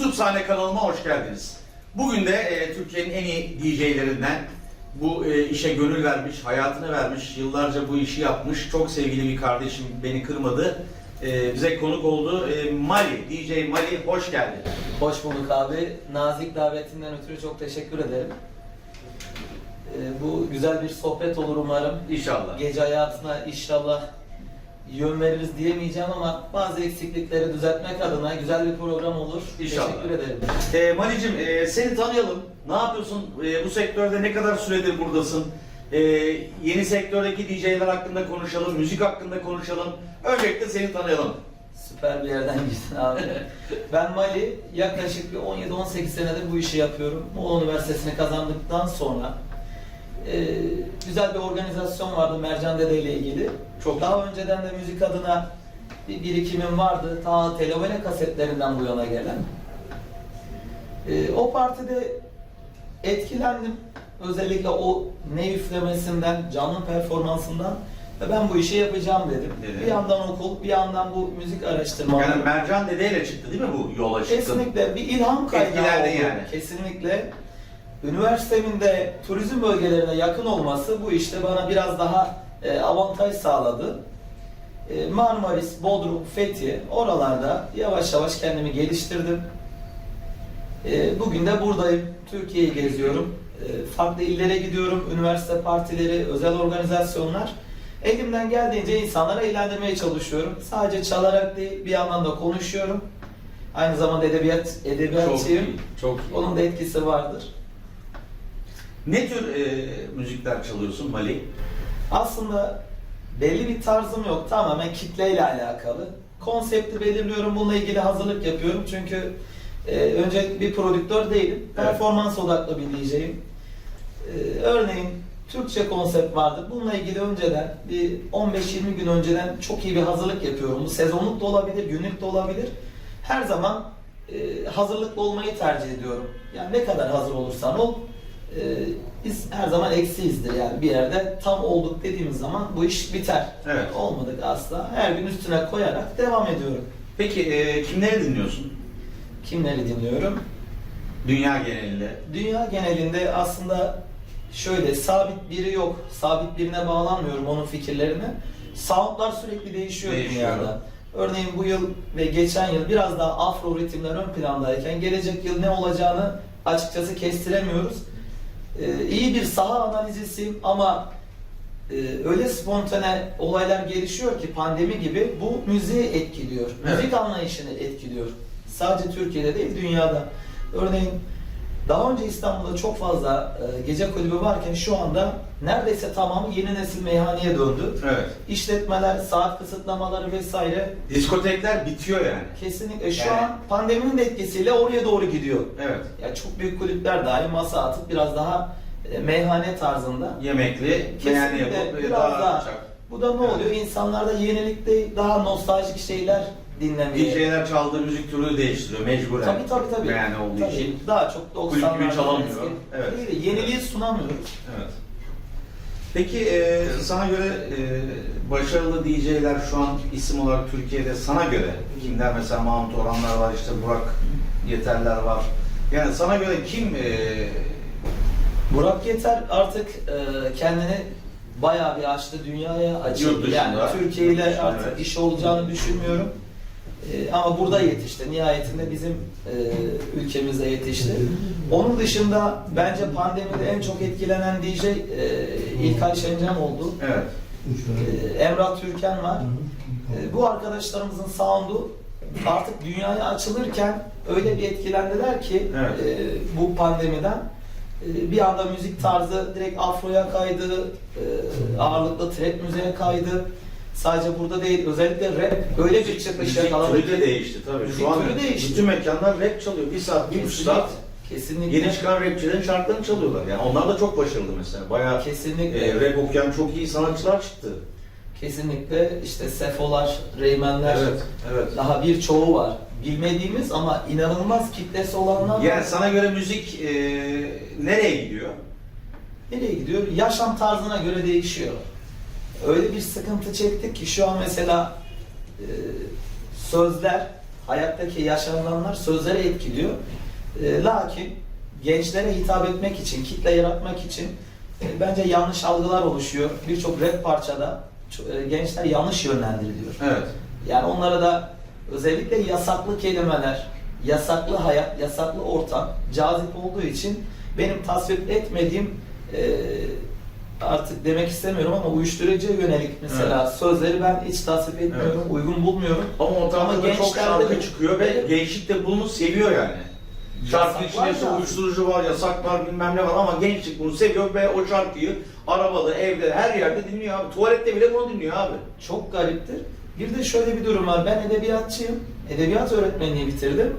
YouTube sahne kanalıma hoş geldiniz. Bugün de e, Türkiye'nin en iyi DJ'lerinden bu e, işe gönül vermiş, hayatını vermiş, yıllarca bu işi yapmış çok sevgili bir kardeşim beni kırmadı. E, bize konuk oldu. E, Mali, DJ Mali hoş geldin. Hoş bulduk abi. Nazik davetinden ötürü çok teşekkür ederim. Ee, bu güzel bir sohbet olur umarım. İnşallah. Gece hayatına inşallah yön veririz diyemeyeceğim ama bazı eksiklikleri düzeltmek adına güzel bir program olur. İnşallah. Teşekkür ederim. E, Mali'cim e, seni tanıyalım. Ne yapıyorsun? E, bu sektörde ne kadar süredir buradasın? E, yeni sektördeki DJ'ler hakkında konuşalım, müzik hakkında konuşalım. Öncelikle seni tanıyalım. Süper bir yerden girdin abi. ben Mali yaklaşık bir 17-18 senedir bu işi yapıyorum. Muğla Üniversitesi'ni kazandıktan sonra e, güzel bir organizasyon vardı Mercan Dede ile ilgili. Çok Daha önceden de müzik adına bir birikimim vardı. Ta televele kasetlerinden bu yana gelen. E, o partide etkilendim. Özellikle o ne üflemesinden, canlı performansından ve ben bu işi yapacağım dedim. Dedi. Bir yandan okul, bir yandan bu müzik araştırmaları. Yani Mercan dedeyle çıktı değil mi bu yola çıktı? Kesinlikle bir ilham kaynağı oldu. yani. Kesinlikle. Üniversitemin de turizm bölgelerine yakın olması bu işte bana biraz daha e, avantaj sağladı. E, Marmaris, Bodrum, Fethiye oralarda yavaş yavaş kendimi geliştirdim. E, bugün de buradayım. Türkiye'yi geziyorum. E, farklı illere gidiyorum. Üniversite partileri, özel organizasyonlar. Elimden geldiğince insanlara eğlendirmeye çalışıyorum. Sadece çalarak değil, bir yandan da konuşuyorum. Aynı zamanda edebiyat, Çok edebiyatçıyım. iyi, çok iyi. Onun da etkisi vardır. Ne tür e, müzikler çalıyorsun Mali? Aslında belli bir tarzım yok. Tamamen kitleyle alakalı. Konsepti belirliyorum. Bununla ilgili hazırlık yapıyorum. Çünkü e, önce bir prodüktör değilim. Performans odaklı bir DJ'yim. E, örneğin Türkçe konsept vardır. Bununla ilgili önceden bir 15-20 gün önceden çok iyi bir hazırlık yapıyorum. Bu sezonluk da olabilir, günlük de olabilir. Her zaman e, hazırlıklı olmayı tercih ediyorum. Yani ne kadar hazır olursan ol, e, biz her zaman eksiyizdir yani bir yerde tam olduk dediğimiz zaman bu iş biter. Evet. Olmadık asla. Her gün üstüne koyarak devam ediyorum. Peki e, kimleri dinliyorsun? Kimleri dinliyorum? Dünya genelinde. Dünya genelinde aslında şöyle sabit biri yok. Sabit birine bağlanmıyorum onun fikirlerine. Soundlar sürekli değişiyor, Değişiyor. dünyada. Örneğin bu yıl ve geçen yıl biraz daha afro ritimler ön plandayken gelecek yıl ne olacağını açıkçası kestiremiyoruz. Ee, iyi bir saha analizisiyim ama e, öyle spontane olaylar gelişiyor ki pandemi gibi bu müziği etkiliyor. Evet. Müzik anlayışını etkiliyor. Sadece Türkiye'de değil dünyada. Örneğin daha önce İstanbul'da çok fazla e, gece kulübü varken şu anda neredeyse tamamı yeni nesil meyhaneye döndü. Evet. İşletmeler, saat kısıtlamaları vesaire Diskotekler bitiyor yani. kesinlikle şu Yani- an pandeminin de etkisiyle oraya doğru gidiyor. Evet. Ya çok büyük kulüpler dahi masa atıp biraz daha e, meyhane tarzında. Yemekli, Kesinlikle beğeni yapıp e, biraz daha, daha. Bu da ne Evet. oluyor? İnsanlarda yenilikte daha nostaljik şeyler dinlemeye. DJ'ler çaldığı müzik türünü değiştiriyor mecburen. Tabii tabii tabii. Beğeni olduğu Tabii. için. Daha çok 90'lar. Kulüp gibi çalamıyor. Evet. Evet. Yeniliği sunamıyoruz. Evet. Peki e, sana göre e, başarılı DJ'ler şu an isim olarak Türkiye'de sana göre kimler mesela Mahmut Orhanlar var işte Burak Yeterler var. Yani sana göre kim e, Burak Yeter artık e, kendini bayağı bir açtı dünyaya açıldı. Yani Türkiye ile artık evet. iş olacağını düşünmüyorum. E, ama burada yetişti. Nihayetinde bizim e, ülkemizde yetişti. Onun dışında bence pandemide en çok etkilenen DJ e, İlkay Şencan oldu. evet E, Emrah Türken var. E, bu arkadaşlarımızın sound'u artık dünyaya açılırken öyle bir etkilendiler ki Evet. e, bu pandemiden e, bir anda müzik tarzı direkt afroya kaydı, e, ağırlıklı trap müziğe kaydı. Sadece burada değil, özellikle rap öyle bir çıkış müzik yakaladı türü de değişti tabii. Müzik Şu an türü değişti. bütün mekanlar rap çalıyor. Bir saat, bir buçuk saat Kesinlikle. yeni çıkan rapçilerin şarkılarını çalıyorlar. Yani onlar da çok başarılı mesela. Bayağı Kesinlikle. e, rap okuyan çok iyi sanatçılar çıktı. Kesinlikle işte Sefolar, Reymenler Evet, evet. daha birçoğu var. Bilmediğimiz ama inanılmaz kitlesi olanlar var. Yani sana göre müzik e, nereye gidiyor? Nereye gidiyor? Yaşam tarzına göre değişiyor. Öyle bir sıkıntı çektik ki şu an mesela e, sözler hayattaki yaşananlar sözlere etkiliyor. E, lakin gençlere hitap etmek için, kitle yaratmak için e, bence yanlış algılar oluşuyor. Birçok rap parçada e, gençler yanlış yönlendiriliyor. Evet. Yani onlara da özellikle yasaklı kelimeler, yasaklı hayat, yasaklı ortam cazip olduğu için benim tasvip etmediğim e, artık demek istemiyorum ama uyuşturucuya yönelik mesela sözleri ben hiç tasvip etmiyorum, uygun bulmuyorum. Ama ortamda Ama da çok gençlerde şarkı çıkıyor ve Evet. gençlik de bunu seviyor yani. Şarkı Yasak var içinde uyuşturucu var, yasak var, bilmem ne var ama gençlik bunu seviyor ve o şarkıyı arabada, evde, her yerde dinliyor abi. Tuvalette bile bunu dinliyor abi. Çok gariptir. Bir de şöyle bir durum var. Ben edebiyatçıyım. Edebiyat öğretmenliği bitirdim.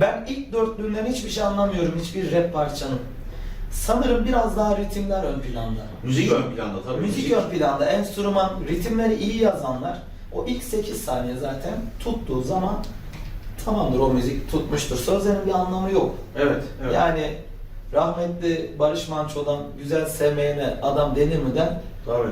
Ben ilk dörtlüğünden hiçbir şey anlamıyorum. Hiçbir rap parçanın. Sanırım biraz daha ritimler ön planda. Müzik ön planda tabii. Müzik ön planda. Enstrüman, ritimleri iyi yazanlar o ilk 8 saniye zaten tuttuğu zaman tamamdır o müzik tutmuştur. Sözlerin bir anlamı yok. Evet, evet. Yani rahmetli Barış Manço'dan güzel sevmeyene adam denir mi den Tabii.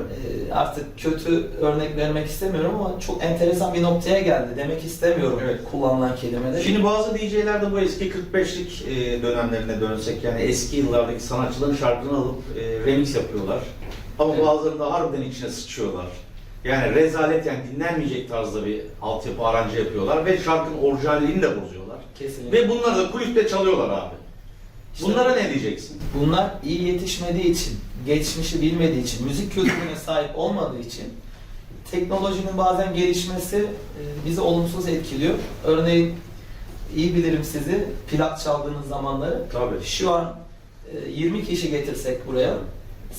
ee, artık kötü örnek vermek istemiyorum ama çok enteresan bir noktaya geldi. Demek istemiyorum Evet. kullanılan kelimeleri. Şimdi bazı DJ'ler de bu eski 45'lik e, dönemlerine dönsek yani eski yıllardaki sanatçıların şarkını alıp e, remix yapıyorlar. Ama Evet. bazıları da harbiden içine sıçıyorlar. Yani rezalet yani dinlenmeyecek tarzda bir altyapı arancı yapıyorlar ve şarkının orijinalliğini de bozuyorlar. Kesinlikle. Ve bunları da kulüpte çalıyorlar abi. İşte Bunlara ne diyeceksin? bunlar iyi yetişmediği için, geçmişi bilmediği için, müzik kültürüne sahip olmadığı için teknolojinin bazen gelişmesi e, bizi olumsuz etkiliyor. Örneğin iyi bilirim sizi plak çaldığınız zamanları. Tabii. Şu an e, 20 kişi getirsek buraya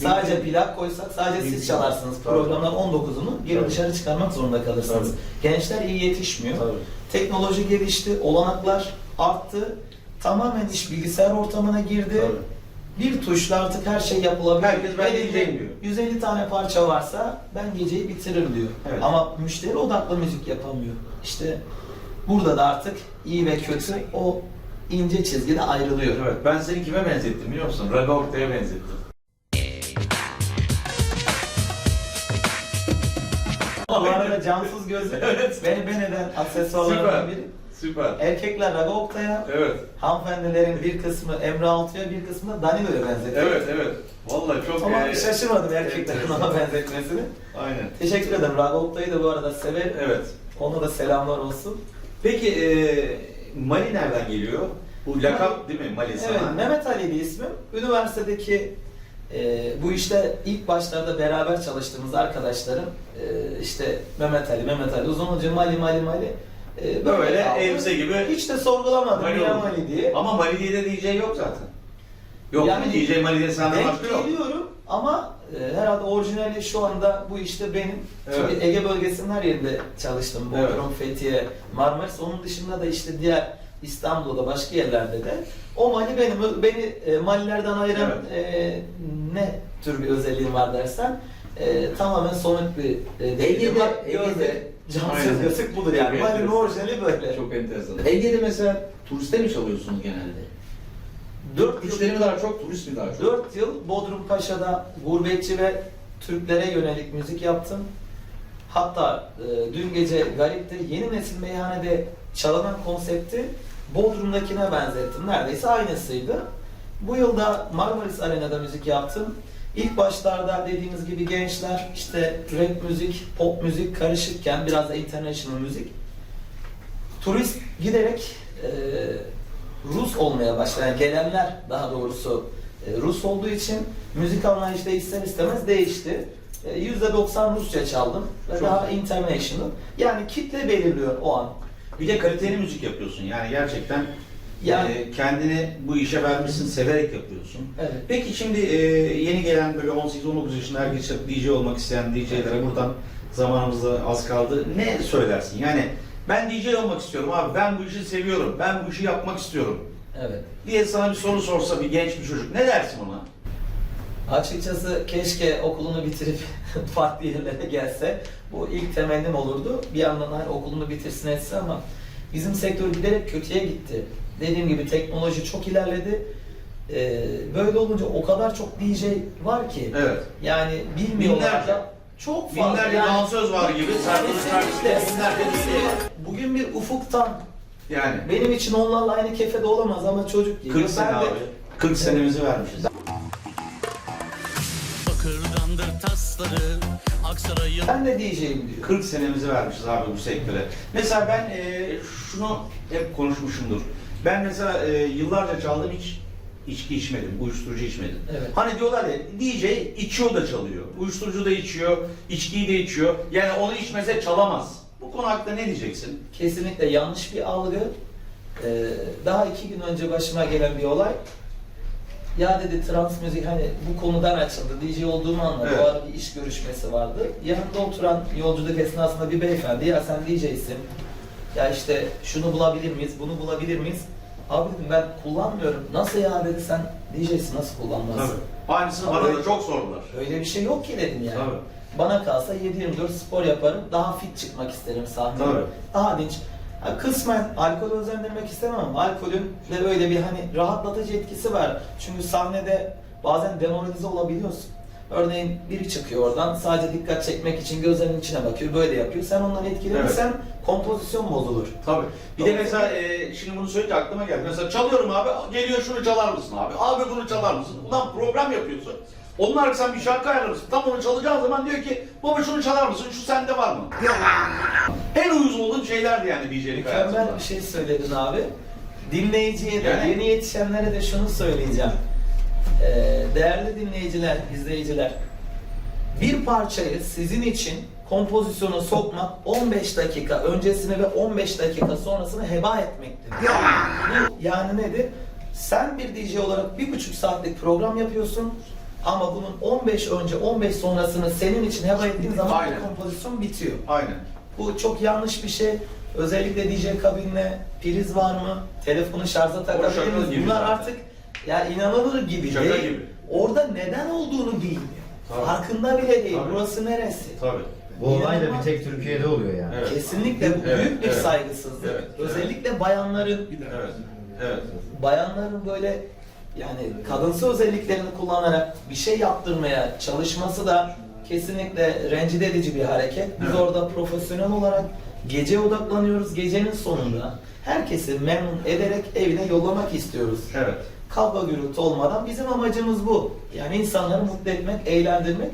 sadece Mümkün. plak koysak sadece siz çalarsınız. Tabii. Programdan 19'unu geri Tabii. dışarı çıkarmak zorunda kalırsınız. Gençler iyi yetişmiyor. Tabii. Teknoloji gelişti, olanaklar arttı. Tamamen iş bilgisayar ortamına girdi. Tabii. Bir tuşla artık her şey yapılabiliyor. Herkes ben DJ'yim diyor. 150 tane parça varsa ben geceyi bitiririm diyor. Evet. Ama müşteri odaklı müzik yapamıyor. İşte burada da artık iyi ve kötü o ince çizgide ayrılıyor. Evet, ben seni kime benzettim biliyor musun? Raga Oktay'a benzettim. Bu arada cansız gözlü Evet. beni ben eden aksesuarlardan biri. Süper. Erkekler Raga Oktay'a, Evet. hanımefendilerin bir kısmı Emre Altuğ'a, bir kısmı da Danilo'ya benzetiyor. Evet, evet. Vallahi çok Ama e, şaşırmadım erkeklerin ona benzetmesini. Aynen. Teşekkür ederim. Raga Oktay'ı da bu arada severim. Evet. Ona da selamlar olsun. Peki e, Mali nereden geliyor? Bu lakap değil mi Mali sana? Evet, Mehmet Ali bir ismim. Üniversitedeki e, bu işte ilk başlarda beraber çalıştığımız arkadaşlarım e, işte Mehmet Ali, Mehmet Ali, uzunca Mali, Mali, Mali e, Böyle elbise gibi. Hiç de sorgulamadım Mali oldu. Mali diye. Ama Mali diye de DJ yok zaten. Yok Yani DJ Mali'de senden başka yok? geliyorum ama e, herhalde orijinali şu anda bu işte benim. Çünkü Evet. Ege bölgesinin her yerinde çalıştım. Evet. Bodrum, Fethiye, Marmaris. Onun dışında da işte diğer İstanbul'da başka yerlerde de. O Mali benim. Beni e, Malilerden ayıran e, ne tür bir özelliğim var dersen e, tamamen somut bir e, Ege'de-. Ege'de- cansız Aynen. budur yani. Çok enteresan. orijinali böyle. Çok enteresan. Ege'de mesela turiste mi çalıyorsunuz genelde? Dört Müşteri mi daha çok, turist mi daha çok? 4 yıl Bodrum Paşa'da gurbetçi ve Türklere yönelik müzik yaptım. Hatta e, dün gece gariptir yeni nesil meyhanede çalınan konsepti Bodrum'dakine benzettim. Neredeyse aynısıydı. Bu yılda Marmaris Arena'da müzik yaptım. İlk başlarda dediğimiz gibi gençler işte rap müzik, pop müzik karışıkken biraz da international müzik. Turist giderek e, Rus olmaya başladı. Yani gelenler daha doğrusu e, Rus olduğu için müzik anlayışı da ister istemez değişti. E, %90 Rusça çaldım ve Çok daha international. Yani kitle belirliyor o an. Bir de kaliteli müzik yapıyorsun. Yani gerçekten Yani- kendini bu işe vermişsin, severek yapıyorsun. Evet. Peki şimdi e, yeni gelen böyle 18-19 yaşında herkes DJ olmak isteyen DJ'lere buradan zamanımızda az kaldı. Ne söylersin? Yani ben DJ olmak istiyorum abi, ben bu işi seviyorum, ben bu işi yapmak istiyorum Evet. diye sana bir soru sorsa bir genç bir çocuk ne dersin ona? Açıkçası keşke okulunu bitirip farklı yerlere gelse. Bu ilk temennim olurdu. Bir yandan hani okulunu bitirsin etse ama bizim sektör giderek kötüye gitti. Dediğim gibi teknoloji çok ilerledi. Ee, böyle olunca o kadar çok DJ var ki Evet. yani bilmiyorlar Binlerce. da çok fazla. Binlerce yani, dansöz var gibi, Kesinlikle. binlerce DJ var. Bugün bir ufuktan Yani Benim için onlarla aynı kefede olamaz ama çocuk geliyor. 40 sene Ben de- abi. 40 senemizi vermişiz. Bakırdandır tasları Aksaray'ın Ben de DJ'im diyor. 40 senemizi vermişiz abi bu sektöre. Mesela ben e, şunu hep konuşmuşumdur. Ben mesela e, yıllarca çaldım hiç içki içmedim, uyuşturucu içmedim. Evet. Hani diyorlar ya DJ içiyor da çalıyor. Uyuşturucu da içiyor, içkiyi de içiyor. Yani onu içmese çalamaz. Bu konu hakkında ne diyeceksin? Kesinlikle yanlış bir algı. Ee, daha iki gün önce başıma gelen bir olay. Ya dedi trans müzik hani bu konudan açıldı. DJ olduğumu anladı. Evet. O ara bir iş görüşmesi vardı. Yanında oturan yolculuk esnasında bir beyefendi ya sen DJ'sin. Ya işte şunu bulabilir miyiz, bunu bulabilir miyiz? Abi dedim ben kullanmıyorum. Nasıl ya dedi sen DJ'sin nasıl kullanmazsın? Aynısını Tabii. bana da çok sordular. Öyle bir şey yok ki dedim yani. Tabii. Bana kalsa 7-24 spor yaparım. Daha fit çıkmak isterim sahneye. Tabii. Daha dinç. Ha, kısmen alkol özendirmek istemem ama alkolün de böyle bir hani rahatlatıcı etkisi var. Çünkü sahnede bazen demoralize olabiliyorsun. Örneğin biri çıkıyor oradan sadece dikkat çekmek için gözlerinin içine bakıyor böyle yapıyor. Sen ondan etkilenirsen kompozisyon bozulur. Tabii. Bir de mesela e, şimdi bunu söyleyince aklıma geldi. Mesela çalıyorum abi, geliyor şunu çalar mısın abi? Abi bunu çalar mısın? Ulan program yapıyorsun. Onun arkasından sen bir şarkı ayarlamışsın. Tam onu çalacağın zaman diyor ki baba şunu çalar mısın? Şu sende var mı? en uyuz olduğum şeylerdi yani DJ'lik Mükemmel hayatımda. bir şey söyledin abi. Dinleyiciye de, Yani- yeni yetişenlere de şunu söyleyeceğim. Ee, değerli dinleyiciler, izleyiciler, bir parçayı sizin için kompozisyona sokmak 15 dakika öncesini ve 15 dakika sonrasını heba etmektir. Bu yani nedir? Sen bir DJ olarak bir buçuk saatlik program yapıyorsun ama bunun 15 önce 15 sonrasını senin için heba ettiğin zaman Aynen. bu kompozisyon bitiyor. Aynen. Bu çok yanlış bir şey. Özellikle DJ kabinine priz var mı? Telefonu şarja takabilir miyiz? Bunlar artık ya inanılır gibi Şaka değil. gibi. Orada neden olduğunu bilmiyor. Tabii. Farkında bile değil. Tabii. Burası neresi? Tabii. Bu olay da bir tek Türkiye'de oluyor yani. Evet. Kesinlikle bu Evet, büyük bir evet. saygısızlık. Evet, evet. Özellikle bayanların Evet. Evet. bayanların böyle yani kadınsı özelliklerini kullanarak bir şey yaptırmaya çalışması da kesinlikle rencide edici bir hareket. Biz Evet. orada profesyonel olarak gece odaklanıyoruz. Gecenin sonunda herkesi memnun ederek evine yollamak istiyoruz. Evet. Kavga gürültü olmadan bizim amacımız bu. Yani insanları mutlu etmek, eğlendirmek.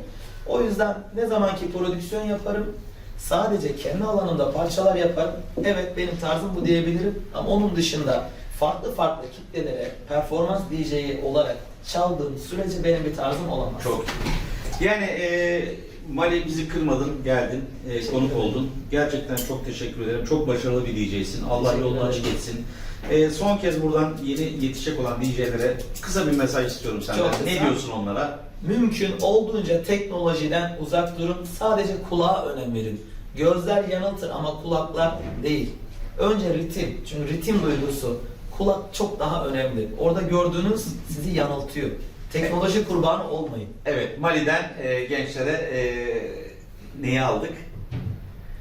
O yüzden ne zamanki prodüksiyon yaparım, sadece kendi alanımda parçalar yaparım. Evet benim tarzım bu diyebilirim ama onun dışında farklı farklı kitlelere performans DJ'i olarak çaldığım sürece benim bir tarzım olamaz. Çok. Yani e, Mali bizi kırmadın, geldin, e, konuk oldun. Gerçekten çok teşekkür ederim. Çok başarılı bir DJ'sin. Allah Teşekkür yolunu ederim. açık etsin. E, son kez buradan yeni yetişecek olan DJ'lere kısa bir mesaj istiyorum senden. Çok. Ne diyorsun onlara? Mümkün olduğunca teknolojiden uzak durun. Sadece kulağa önem verin. Gözler yanıltır ama kulaklar değil. Önce ritim. Çünkü ritim duygusu kulak çok daha önemli. Orada gördüğünüz sizi yanıltıyor. Teknoloji kurbanı olmayın. Evet, Mali'den e, gençlere e, neyi aldık?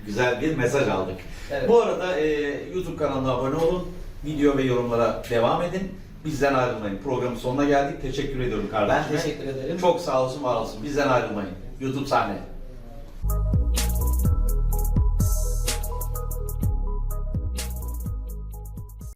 Güzel bir mesaj aldık. Evet. Bu arada e, YouTube kanalına abone olun. Video ve yorumlara devam edin. Bizden ayrılmayın. Programın sonuna geldik. Teşekkür ediyorum Ben kardeşime. teşekkür ederim. Çok sağ olsun, var olsun. Bizden ayrılmayın. YouTube sahne.